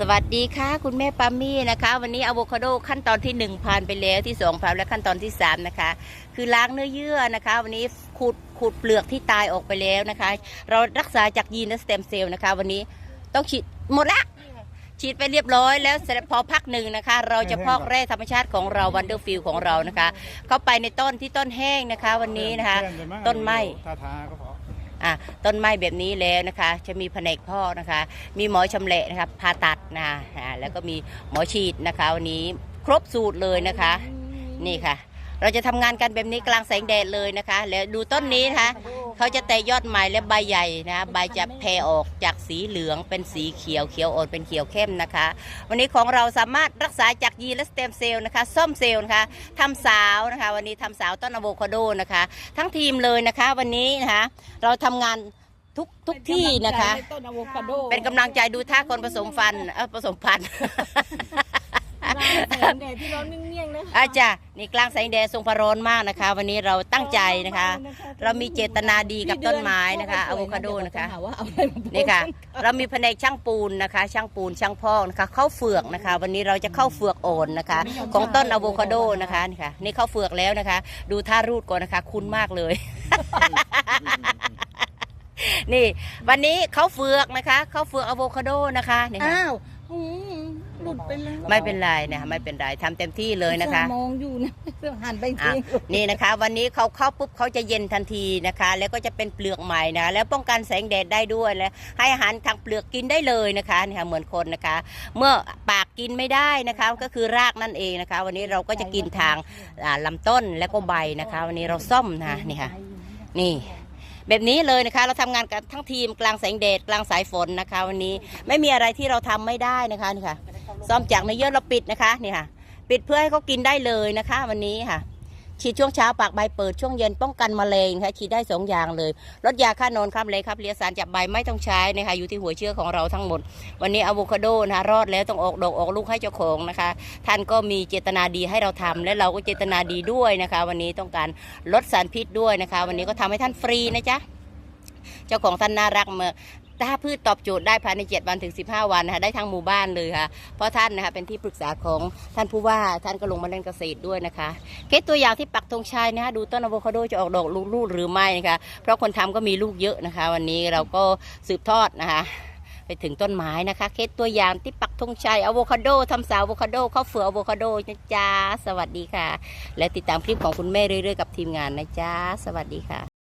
สวัสดีค่ะ คุณแม่ปามี่นะคะ วันนี้อะโวคาโดขั้นตอนที่หนึ่งผ่านไปแล้วที่สองผ่านและขั้นตอนที่สามนะคะ คือล้างเนื้อเยื่อนะคะ วันนี้ขูดขูดเปลือกที่ตายออกไปแล้วนะคะ เรารักษาจากยีนและสเต็มเซลล์นะคะ วันนี้ต้องฉีดหมดละฉีดไปเรียบร้อยแล้วเสร็จพอพักหนึ่งนะคะ เราจะพอกแร่ธรรมชาติของเราวันเดอร์ฟิลของเรานะคะ เข้าไปในต้นที่ต้นแห้งนะคะ วันนี้นะคะ ต้นไม้ทาทาก็พ ออะต้นไม้แบบนี้แล้วนะคะ จะมีแผนกพอกนะคะ มีหมอชำแหละนะคะผ่าตัดนะอ่าแล้วก็มีหมอฉีดนะคะวันนี้ครบสูตรเลยนะคะ นี่ค่ะ เราจะทำงานกันแบบนี้กลางแสงแดดเลยนะคะ แล้วดูต้นนี้นะคะ เขาจะแตกยอดใหม่และใบใหญ่นะใบจะแผ่ออกจากสีเหลืองเป็นสีเขียวเขียวอ่อนเป็นเขียวเข้มนะคะ วันนี้ของเราสามารถรักษาจากยีนและสเต็มเซลล์นะคะส้มเซลล์นะคะทำสาวนะคะ วันนี้ทำสาวต้นอะโวคาโดนะคะ ทั้งทีมเลยนะคะวันนี้นะคะเราทำงานทุกทุกที่นะคะต้นอะโวคาโดเป็นกำลังใจดูท่าคนผสมฟันเออผสมพันธุ์ แดดที่ร้อนเมี่ยงๆนะคะอาจารย์นี่กลางแสงแดดทรงพระร้อนมากนะคะ วันนี้เราตั้งใจนะคะ เรามีเจตนาดีกับต้นไม้นะคะอะโวคาโดนะคะนี่ค่ะ เรามีแผนกช่างปูนนะคะ ช่างปูนช่างพอกนะคะเข้าเฟือกนะคะ วันนี้เราจะเข้าเฟือกโอนนะคะ ของต้นอะโวคาโดนะคะนี่ค่ะนี่เข้าเฟือกแล้วนะคะ ดูท่ารูดก่อนนะคะ คุ้นมากเลยนี่ วันนี้เขาเฟือกนะคะเขาเฟือกอะโวคาโดนะคะนี่ค่ะอ้าวอื หลุดไปแล้วไม่เป็นไรนะคะไม่เป็นไรทำเต็มที่เลยนะคะ มองอยู่นะหันไปอะทีนี่นะคะวันนี้เขาเข้าปุ๊บเขาจะเย็นทันทีนะคะ แล้วก็จะเป็นเปลือกใหม่นะแล้วป้องกันแสงแดดได้ด้วยและให้อาหารทางเปลือกกินได้เลยนะคะนี่ค่ะเหมือนคนนะคะ เมื่อปากกินไม่ได้นะคะก็คือรากนั่นเองนะคะ วันนี้เราก็จะกินทางอ่าลำต้นแล้วก็ใบนะคะ วันนี้เราซ่อมนะนี่ค่ะ นี่ แบบนี้เลยนะคะ เราทำงานกันทั้งทีมกลางแสงแดดกลางสายฝนนะคะ วันนี้ไม่มีอะไรที่เราทำไม่ได้นะคะนี่ค่ะ ซ่อมจากในเยื่อเราปิดนะคะนี่ค่ะ ปิดเพื่อให้เขากินได้เลยนะคะ วันนี้ค่ะ ฉีดช่วงเช้าปากใบเปิดช่วงเย็นป้องกันมะเร็งค่ะฉีดได้สองอย่างเลยลดยาฆ่าโนนครับเลยครับเลียสารจับใบไม่ต้องใช้นะคะอยู่ที่หัวเชื้อของเราทั้งหมด วันนี้อะโวคาโดนะคะรอดแล้วต้องออกดอกออกลูกให้เจ้าของนะคะ ท่านก็มีเจตนาดีให้เราทำและเราก็เจตนาดีด้วยนะคะ วันนี้ต้องการลดสารพิษด้วยนะคะ วันนี้ก็ทำให้ท่านฟรีนะจ๊ะเจ้าของท่านน่ารักเมื่อ ถ้าพืชตอบโจทย์ได้ภายใน 7 วันถึง 15 วันนะคะได้ทั้งหมู่บ้านเลยค่ะ เพราะท่านนะคะเป็นที่ปรึกษาของท่านผู้ว่าท่านก็ลงมาเล่นเกษตรด้วยนะคะ เคสตัวอย่างที่ปักธงชัยนะคะดูต้นอะโวคาโดจะออกดอกลูกลูกหรือไม่นะคะเพราะคนทำก็มีลูกเยอะนะคะ วันนี้เราก็สืบทอดนะคะไปถึงต้นไม้นะคะ เคสตัวอย่างที่ปักธงชัยอะโวคาโดทำสาวอะโวคาโดข้าวเฟืออะโวคาโดนะจ๊ะสวัสดีค่ะ และติดตามคลิปของคุณแม่เรื่อยๆกับทีมงานนะจ๊ะสวัสดีค่ะ